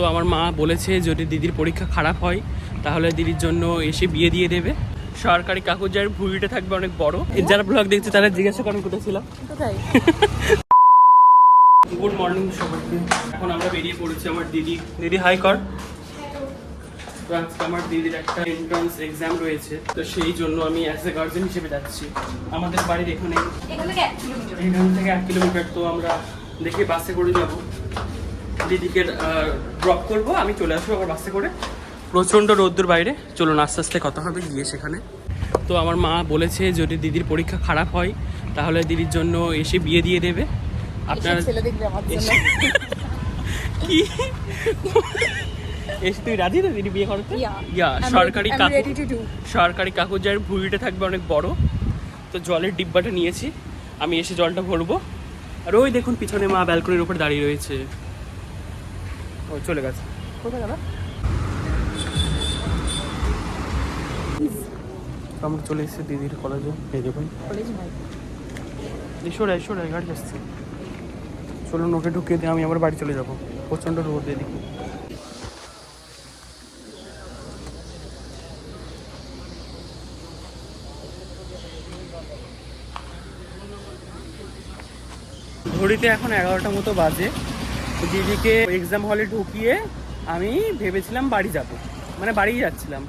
তো আমার মা বলেছে যদি দিদির পরীক্ষা খারাপ হয় তাহলে দিদির জন্য এসে বিয়ে দিয়ে দেবে। সরকারি কাগজের ভুঁড়িটা থাকবে অনেক বড়। যারা ব্লগ দেখছে তারা জিজ্ঞাসা করেন কোথায় ছিলাম গুড মর্নিং সবাইকে। এখন আমরা বেরিয়ে পড়েছি আমার দিদি। দিদি হাই কর। তো আজকে আমার দিদির একটা এন্ট্রান্স এক্সাম রয়েছে। তো সেই জন্য আমি অ্যাজ এ গার্জেন হিসেবে যাচ্ছি। আমাদের বাড়ির এখানে এখান থেকে এক কিলোমিটার। তো আমরা দেখে বাসে করে যাব। দিদিকে ড্রপ করব। আমি চলে আসব আবার বাসে করে। প্রচণ্ড রোদ্দুর বাইরে। চলুন আস্তে আস্তে কথা হবে গিয়ে সেখানে। তো আমার মা বলেছে যদি দিদির পরীক্ষা খারাপ হয় তাহলে দিদির জন্য এসে বিয়ে দিয়ে দেবে। আপনার আমার কি? এসে তুই রাজি তো দিদি বিয়ে করতে? ইয়া। সরকারি do. সরকারি কাগজের ভুঁড়িটা থাকবে অনেক বড়। তো জলের ডিব্বাটা নিয়েছি। আমি এসে জলটা ভরবো। আর ওই দেখুন পিছনে মা ব্যালকনির উপর দাঁড়িয়ে রয়েছে। ও চলে গেছে। কোথায় গেল? আমরা চলে এসেছি দিদির কলেজে। এই দেখুন। ঈশ্বর ঈশ্বর গাড়ি আসছে। চলুন ওকে ঢুকিয়ে দিয়ে আমি আবার বাড়ি চলে যাব। প্রচণ্ড রোদ এদিকে। ঘড়িতে এখন এগারোটা মতো বাজে। দিদিকে এক্সাম হলে ঢুকিয়ে আমি ভেবেছিলাম বাড়ি যাব। মানে বাড়ি যাচ্ছিলাম।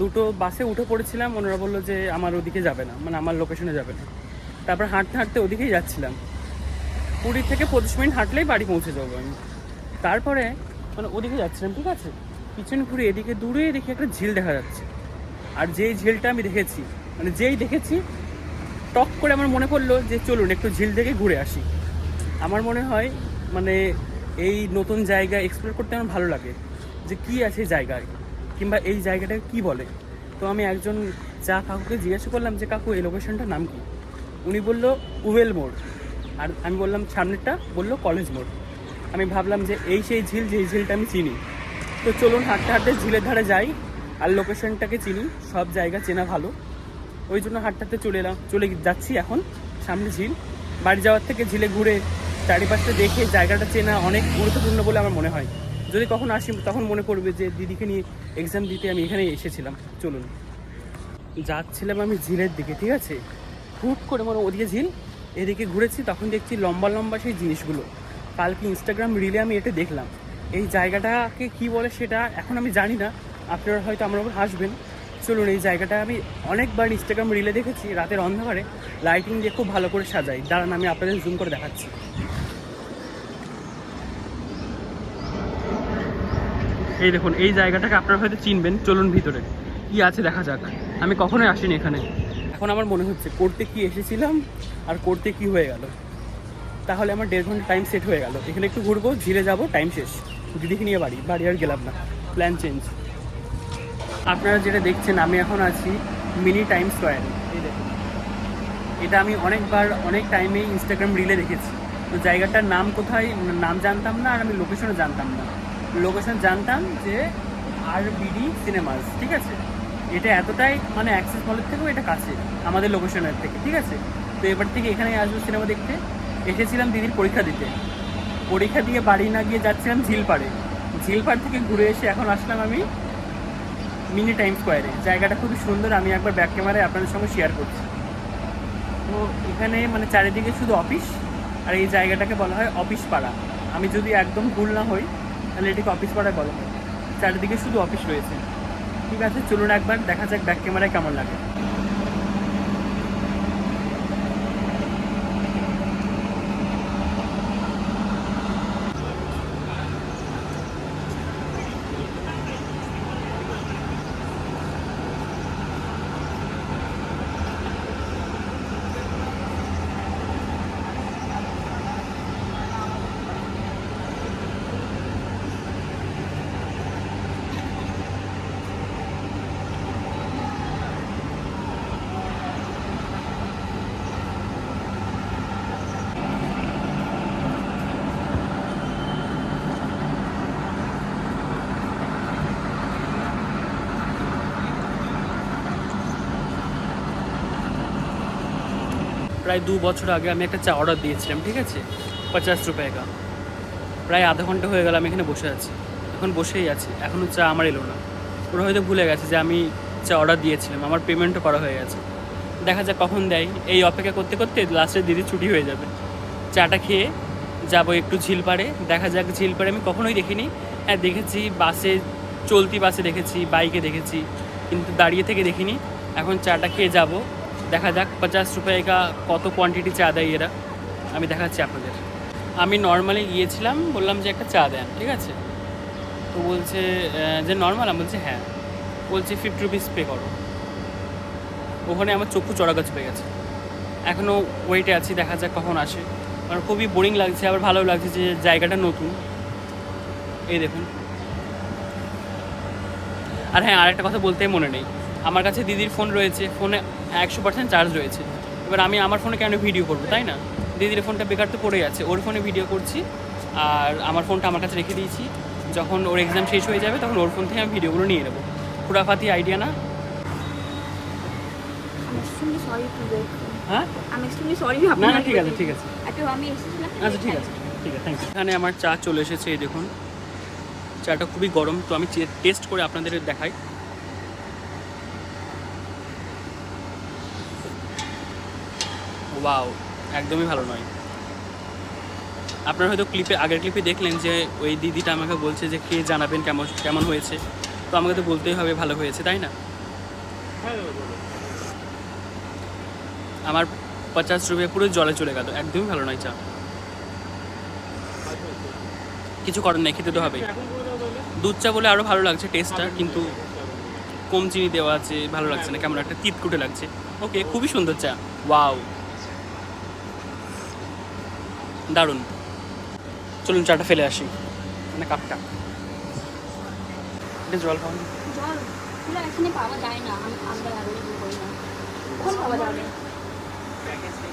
দুটো বাসে উঠে পড়েছিলাম, ওনারা বলল যে আমার ওদিকে যাবে না মানে আমার লোকেশনে যাবে না। তারপর হাঁটতে হাঁটতে ওদিকেই যাচ্ছিলাম। কুড়ি থেকে পঁচিশ মিনিট হাঁটলেই বাড়ি পৌঁছে যাব আমি। তারপরে মানে ওদিকে যাচ্ছিলাম, ঠিক আছে? পিছনে ঘুরে এদিকে দূরে দেখি একটা ঝিল দেখা যাচ্ছে। আর যেই ঝিলটা আমি দেখেছি মানে যেই দেখেছি, টক করে আমার মনে পড়ল যে চলুন একটু ঝিল থেকে ঘুরে আসি। আমার মনে হয় মানে এই নতুন জায়গা এক্সপ্লোর করতে আমার ভালো লাগে। যে কি আছে জায়গায় কিংবা এই জায়গাটাকে কি বলে? তো আমি একজন চা কাকুকে জিজ্ঞাসা করলাম যে, কাকু, এই লোকেশনটার নাম কি? উনি বলল উবেল মোড়। আর আমি বললাম, সামনেরটা? বলল, কলেজ মোড়। আমি ভাবলাম যে, এই সেই ঝিল, যেই ঝিলটা আমি চিনি। তো চলুন, হাঁটতে হাঁটতে ঝিলের ধারে যাই আর লোকেশনটাকে চিনি। সব জায়গা চেনা ভালো। ওই জন্য হাঁটতে হাঁটতে চলে এলাম, চলে যাচ্ছি এখন সামনে ঝিল। বাড়ি যাওয়ার থেকে ঝিলে ঘুরে চারিপাশটা দেখে জায়গাটা চেনা অনেক গুরুত্বপূর্ণ বলে আমার মনে হয়। যদি কখন আসি, তখন মনে পড়বে যে দিদিকে নিয়ে এক্সাম দিতে আমি এখানে এসেছিলাম। চলুন। যাচ্ছিলাম আমি ঝিলের দিকে, ঠিক আছে? হুট করে মানে ওদিকে ঝিল, এদিকে ঘুরেছি, তখন দেখছি লম্বা লম্বা সেই জিনিসগুলো। কালকে ইনস্টাগ্রাম রিলে আমি এটা দেখলাম। এই জায়গাটাকে কি বলে সেটা এখন আমি জানি না। আপনারা হয়তো আমার উপর হাসবেন। চলুন, এই জায়গাটা আমি অনেকবার ইনস্টাগ্রাম রিলে দেখেছি, রাতের অন্ধকারে। লাইটিং দিয়ে খুব ভালো করে সাজাই। দাঁড়ান, আমি আপনাদের জুম করে দেখাচ্ছি। এই দেখুন, এই জায়গাটাকে আপনারা হয়তো চিনবেন। চলুন ভিতরে। কি আছে দেখা যাক। আমি কখনোই আসিনি এখানে। এখন আমার মনে হচ্ছে, করতে কি এসেছিলাম আর করতে কি হয়ে গেল? তাহলে আমার দেড় ঘণ্টা টাইম সেট হয়ে গেল। এখানে একটু ঘুরবো, ঝিলে যাব টাইম শেষ। দিদিকে নিয়ে বাড়ি বাড়ি আর গেলাম না। প্ল্যান চেঞ্জ আপনারা যেটা দেখছেন, আমি এখন আছি মিনি টাইম স্কোয়ার এই দেখুন। এটা আমি অনেকবার, অনেক টাইমে ইনস্টাগ্রাম রিলে দেখেছি। তো জায়গাটার নাম কোথায়, নাম জানতাম না আর আমি লোকেশনও জানতাম না। লোকেশন জানতাম যে আর বিডি সিনেমাস, ঠিক আছে? এটা এতটাই মানে অ্যাক্সেস মলের থেকেও এটা কাছে, আমাদের লোকেশনের থেকে, ঠিক আছে? তো এবার থেকে এখানে আসব সিনেমা দেখতে। এসেছিলাম দিদির পরীক্ষা দিতে। পরীক্ষা দিয়ে বাড়ি না গিয়ে যাচ্ছিলাম ঝিলপাড়ে। ঝিলপাড় থেকে ঘুরে এসে এখন আসলাম আমি মিনি টাইম স্কোয়ারে। জায়গাটা খুবই সুন্দর, আমি একবার ব্যাক ক্যামেরায় আপনাদের সঙ্গে শেয়ার করছি। তো এখানে মানে চারিদিকে শুধু অফিস আর এই জায়গাটাকে বলা হয় অফিস পাড়া। আমি যদি একদম ভুল না হই তাহলে এটিকে অফিস পাড়া বলা। চারিদিকে শুধু অফিস রয়েছে। ঠিক আছে, চলুন একবার দেখা যাক ব্যাক ক্যামেরায় কেমন লাগে। প্রায় দু বছর আগে আমি একটা চা অর্ডার দিয়েছিলাম, ঠিক আছে? পঞ্চাশ রুপয়ে কা প্রায় আধা ঘণ্টা হয়ে গেল আমি এখানে বসে আছি। এখন বসেই আছি এখনও চা আমার এলো না। ওরা হয়তো ভুলে গেছে যে আমি চা অর্ডার দিয়েছিলাম, আমার পেমেন্টও করা হয়ে গেছে। দেখা যাক কখন দেয়। এই অপেক্ষা করতে করতে লাস্টে দিদি ছুটি হয়ে যাবে। চাটা খেয়ে যাব একটু ঝিল পাড়ে দেখা যাক ঝিল পাড়ে আমি কখনোই দেখিনি। হ্যাঁ দেখেছি, বাসে, চলতি বাসে দেখেছি বাইকে দেখেছি, কিন্তু দাঁড়িয়ে থেকে দেখিনি। এখন চাটা খেয়ে যাব। দেখা যাক, পঞ্চাশ রুপিয়া কা কত কোয়ান্টিটি চা দেয় এরা? আমি দেখাচ্ছি আপনাদের। আমি নর্মালি গিয়েছিলাম, বললাম যে একটা চা দেন, ঠিক আছে? তো বলছে যে নর্মাল আমি বলছি হ্যাঁ। বলছে ফিফটি রুপিস পে করো। ওখানে আমার চক্ষু চড়াগাছ পেয়ে গেছে। এখনও ওয়েটে আছি, দেখা যাক কখন আসে। আমার খুবই বোরিং লাগছে, আবার ভালো লাগছে যে জায়গাটা নতুন। এই দেখুন। আর হ্যাঁ আরেকটা কথা বলতে মনে নেই। আমার কাছে দিদির ফোন রয়েছে ফোনে একশো পার্সেন্ট চার্জ রয়েছে। এবার আমি আমার ফোনে কেন ভিডিও করব তাই না? দিদির ফোনটা বেকার তো পড়ে আছে ওর ফোনে ভিডিও করছি আর আমার ফোনটা আমার কাছে রেখে দিয়েছি। যখন ওর এক্সাম শেষ হয়ে যাবে তখন ওর ফোন থেকে আমি ভিডিওগুলো নিয়ে নেব। খুরাফাতি আইডিয়া না. হ্যাঁ? না না ঠিক আছে ঠিক আছে। এসেছিলাম আচ্ছা ঠিক আছে ঠিক আছে থ্যাংক এখানে আমার চা চলে এসেছে এই দেখুন। চাটা খুবই গরম তো আমি টেস্ট করে আপনাদের দেখাই। ওয়াও, একদমই ভালো নয়। আপনারা হয়তো ক্লিপে আগের ক্লিপে দেখলেন যে ওই দিদিটা আমাকে বলছে যে কে জানাবেন কেমন কেমন হয়েছে। তো আমাকে তো বলতেই হবে ভালো হয়েছে, তাই না? আমার পঞ্চাশ রুপে পুরো জলে চলে গেল, একদমই ভালো নয়, চা। কিছু করার নেই, খেতে তো হবেই। দুধ চা বলে আরও ভালো লাগছে টেস্টটা কিন্তু কম চিনি দেওয়া আছে, ভালো লাগছে না, কেমন একটা তিতকুটে লাগছে। ওকে খুবই সুন্দর চা, ওয়াও। দারুণ। চলুন চাটা ফেলে আসি। মানে কাপটা। এটা জল জল? এখানে পাওয়া যায় না। আমরা করি না। কখন পাওয়া যাবে? ঠিক আছে।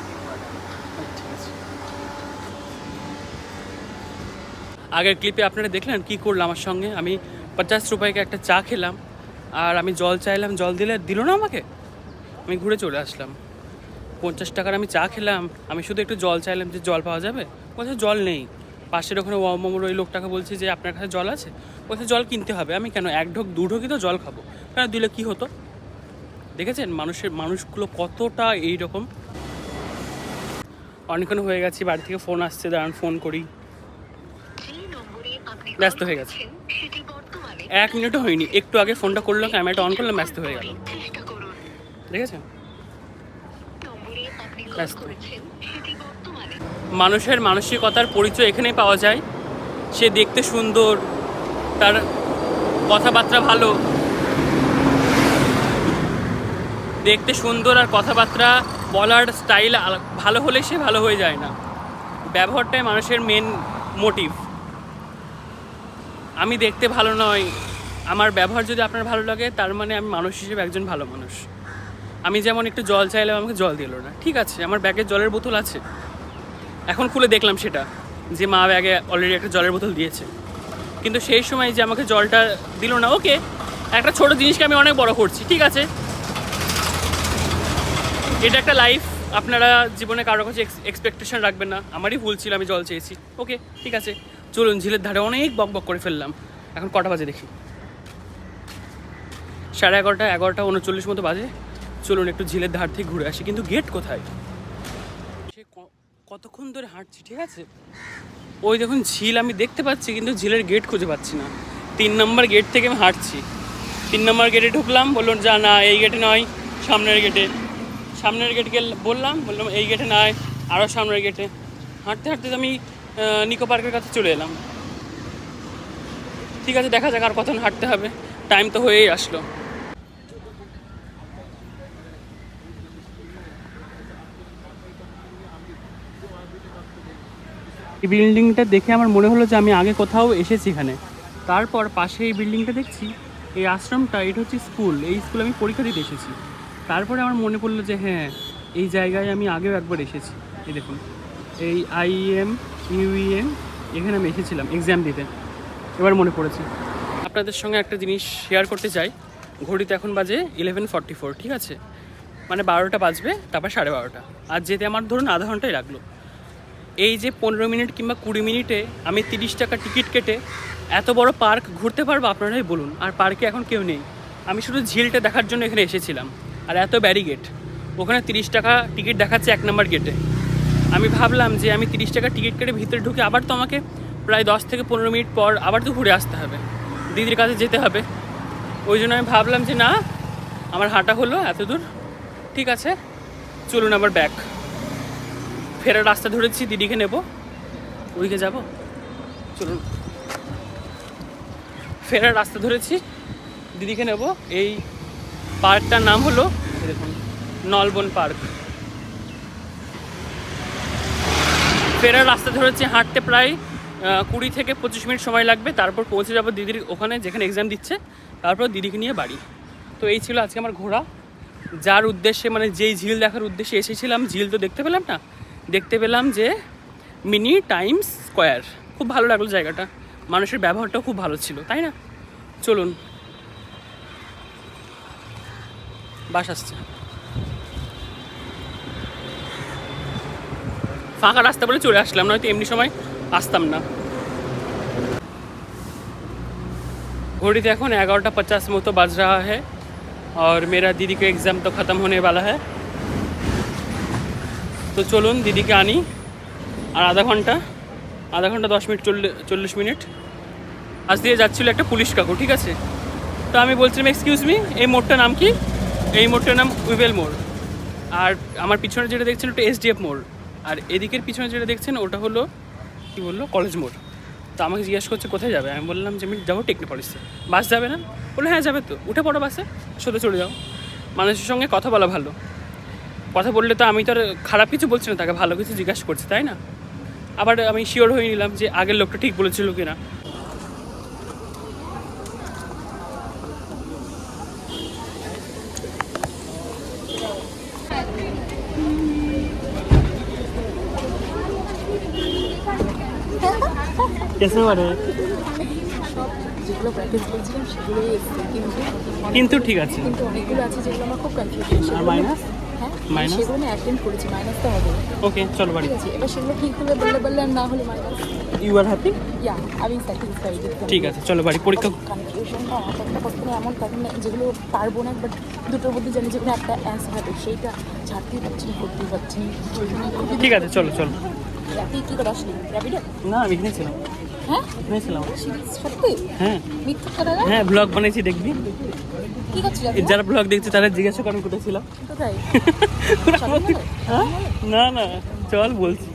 আগের ক্লিপে আপনারা দেখলেন কি করলাম আমার সঙ্গে? আমি পঞ্চাশ রুপাইকে একটা চা খেলাম আর আমি জল চাইলাম জল দিলে দিল না আমাকে? আমি ঘুরে চলে আসলাম। পঞ্চাশ টাকার আমি চা খেলাম, আমি শুধু একটু জল চাইলাম যে জল পাওয়া যাবে। বলছে, জল নেই। পাশের ওখানে মোমোর ওই লোকটাকে বলছি যে, আপনার কাছে জল আছে? বলছে, জল কিনতে হবে। আমি কেন, এক ঢোক, দু ঢোকই তো জল খাব? কেন, দিলে কি হতো? দেখেছেন, মানুষের, মানুষগুলো কতটা এই রকম অনেকক্ষণ হয়ে গেছি, বাড়ি থেকে ফোন আসছে, দাঁড়ান, ফোন করি। ব্যস্ত হয়ে গেছে। এক মিনিটও হয়নি, একটু আগে ফোনটা করল, ক্যামেরাটা অন করলাম ব্যস্ত হয়ে গেল। দেখেছেন? ব্যস্ত। মানুষের মানসিকতার পরিচয় এখানেই পাওয়া যায়। সে দেখতে সুন্দর, তার কথাবার্তা ভালো। দেখতে সুন্দর আর কথাবার্তা বলার স্টাইল ভালো হলে সে ভালো হয়ে যায় না। ব্যবহারটাই মানুষের মেন মোটিভ আমি দেখতে ভালো নয়, আমার ব্যবহার যদি আপনার ভালো লাগে, তার মানে আমি মানুষ হিসেবে একজন ভালো মানুষ। আমি যেমন একটু জল চাইলাম, আমাকে জল দিল না। ঠিক আছে, আমার ব্যাগে জলের বোতল আছে। এখন খুলে দেখলাম সেটা, যে মা ব্যাগে অলরেডি একটা জলের বোতল দিয়েছে। কিন্তু সেই সময় যে আমাকে জলটা দিল না, ওকে, একটা ছোট জিনিসকে আমি অনেক বড় করছি, ঠিক আছে? এটা একটা লাইফ আপনারা জীবনে কারোর কাছে এক্সপেকটেশন রাখবেন না। আমারই ভুল ছিল, আমি জল চেয়েছি। ওকে, ঠিক আছে। চলুন, ঝিলের ধারে অনেক বক বক করে ফেললাম। এখন কটা বাজে দেখি? সাড়ে এগারোটা এগারোটা উনচল্লিশ মতো বাজে। চলুন একটু ঝিলের ধার থেকে ঘুরে আসি কিন্তু গেট কোথায়? সে কতক্ষণ ধরে হাঁটছি ঠিক আছে? ওই দেখুন ঝিল আমি দেখতে পাচ্ছি কিন্তু ঝিলের গেট খুঁজে পাচ্ছি না। তিন নম্বর গেট থেকে আমি হাঁটছি। তিন নম্বর গেটে ঢুকলাম বলল যা না এই গেটে নয় সামনের গেটে। সামনের গেট গেটকে বললাম বললাম এই গেটে নয় আরও সামনের গেটে। হাঁটতে হাঁটতে আমি নিকো পার্কের কাছে চলে এলাম। ঠিক আছে দেখা যাক আর কতক্ষণ হাঁটতে হবে। টাইম তো হয়েই আসলো। এই বিল্ডিংটা দেখে আমার মনে হলো যে আমি আগে কোথাও এসেছি এখানে। তারপর পাশে এই বিল্ডিংটা দেখছি, এই আশ্রমটা, এটা হচ্ছে স্কুল, এই স্কুলে আমি পরীক্ষা দিতে এসেছি। তারপরে আমার মনে পড়ল যে হ্যাঁ এই জায়গায় আমি আগেও একবার এসেছি। এই দেখুন, এই আইএম ইউইএম এখানে আমি এসেছিলাম এক্সাম দিতে। এবার মনে পড়েছে। আপনাদের সঙ্গে একটা জিনিস শেয়ার করতে চাই। ঘড়িতে এখন বাজে ইলেভেন ফর্টি ফোর ঠিক আছে? মানে বারোটা বাজবে, তারপর সাড়ে বারোটা। আর যেতে আমার ধরুন আধা ঘন্টাই লাগল। এই যে পনেরো মিনিট কিংবা কুড়ি মিনিটে আমি তিরিশ টাকা টিকিট কেটে এত বড় পার্ক ঘুরতে পারব, আপনারাই বলুন। আর পার্কে এখন কেউ নেই। আমি শুধু ঝিলটা দেখার জন্য এখানে এসেছিলাম। আর এত ব্যারিগেট ওখানে তিরিশ টাকা টিকিট দেখাচ্ছে এক নম্বর গেটে। আমি ভাবলাম যে আমি তিরিশ টাকা টিকিট কেটে ভিতরে ঢুকে আবার তো আমাকে প্রায় দশ থেকে পনেরো মিনিট পর আবার তো ঘুরে আসতে হবে। দিদির কাছে যেতে হবে। ওই জন্য আমি ভাবলাম যে না, আমার হাঁটা হলো এত দূর ঠিক আছে, চলুন আবার ব্যাক ফেরার রাস্তা ধরেছি, দিদিকে নেব। ওইকে যাব। চলুন। ফেরার রাস্তা ধরেছি, দিদিকে নেব। এই পার্কটার নাম হলো নলবন পার্ক। ফেরার রাস্তা ধরেছি, হাঁটতে প্রায় কুড়ি থেকে পঁচিশ মিনিট সময় লাগবে। তারপর পৌঁছে যাব দিদির ওখানে, যেখানে এক্সাম দিচ্ছে। তারপর দিদিকে নিয়ে বাড়ি। তো এই ছিল আজকে আমার ঘোরা। যার উদ্দেশ্যে মানে যেই ঝিল দেখার উদ্দেশ্যে এসেছিলাম, ঝিল তো দেখতে পেলাম না দেখতে পেলাম যে মিনি টাইমস স্কোয়ার খুব ভালো লাগলো জায়গাটা মানুষের ব্যবহারটাও খুব ভালো ছিল তাই না চলুন বাস আসছে ফাঁকা রাস্তা বলে চলে আসলাম নয়তো এমনি সময় আসতাম না घड़ी এখন एगारोटा पचास मतो बज रहा है और मेरा दीदी का एग्ज़ाम तो ख़त्म होने वाला है তো চলুন দিদিকে আনি। আর আধা ঘণ্টা আধা ঘণ্টা দশ মিনিট চল্লিশ মিনিট। আজ দিয়ে যাচ্ছিল একটা পুলিশ কাকু, ঠিক আছে? তো আমি বলছিলাম এক্সকিউজ মি এই মোড়টার নাম কি? এই মোড়টার নাম উইবেল মোড়। আর আমার পিছনে যেটা দেখছেন ওটা এসডিএফ মোড়। আর এদিকের পিছনে যেটা দেখছেন ওটা হলো, কি বলল? কলেজ মোড়। তো আমাকে জিজ্ঞেস করছে, কোথায় যাবে? আমি বললাম যে, আমি যাব টেকনোপলিসে। বাস যাবে না? বলল হ্যাঁ যাবে তো। উঠে পড়ো বাসে। সোজা চলে যাও। মানুষের সঙ্গে কথা বলা ভালো। কথা বললে তো আমি তো আর খারাপ কিছু বলছি না তাকে ভালো কিছু জিজ্ঞাসা করছি তাই না? আবার আমি শিওর হয়ে নিলাম যে আগের লোকটা ঠিক বলেছিল কি না কিন্তু ঠিক আছে কিন্তু আর মাইনাস? হ্যাঁ Minus? সেগুলো আমি অ্যাটেন্ড করেছি মাইনাস তো হবে ওকে চলো বাড়ি। ঠিক আছে এবার সেগুলো ঠিক হলে বললে বললে আর না হলে minus you are happy yeah আমি স্যাটিসফাইড ঠিক আছে চলো বাড়ি পরীক্ষা কনফিউশনটা একটা এমন তখন যেগুলো পারব না বাট দুটোর মধ্যে জানি একটা অ্যান্সার হবে সেইটা ছাড়তেই পারছি না করতেই ঠিক আছে চলো চলো। তুই কী করে আসলি র্যাপিডো না আমি এখানে ছিলাম। হ্যাঁ? এখানে ছিলাম। সত্যি? হ্যাঁ। মিথ্যা হ্যাঁ ব্লগ বানিয়েছি দেখবি? কী যারা ব্লগ দেখছে তারা জিজ্ঞাসা করেন কোথায় ছিলাম কোথায়? না না চল বলছি।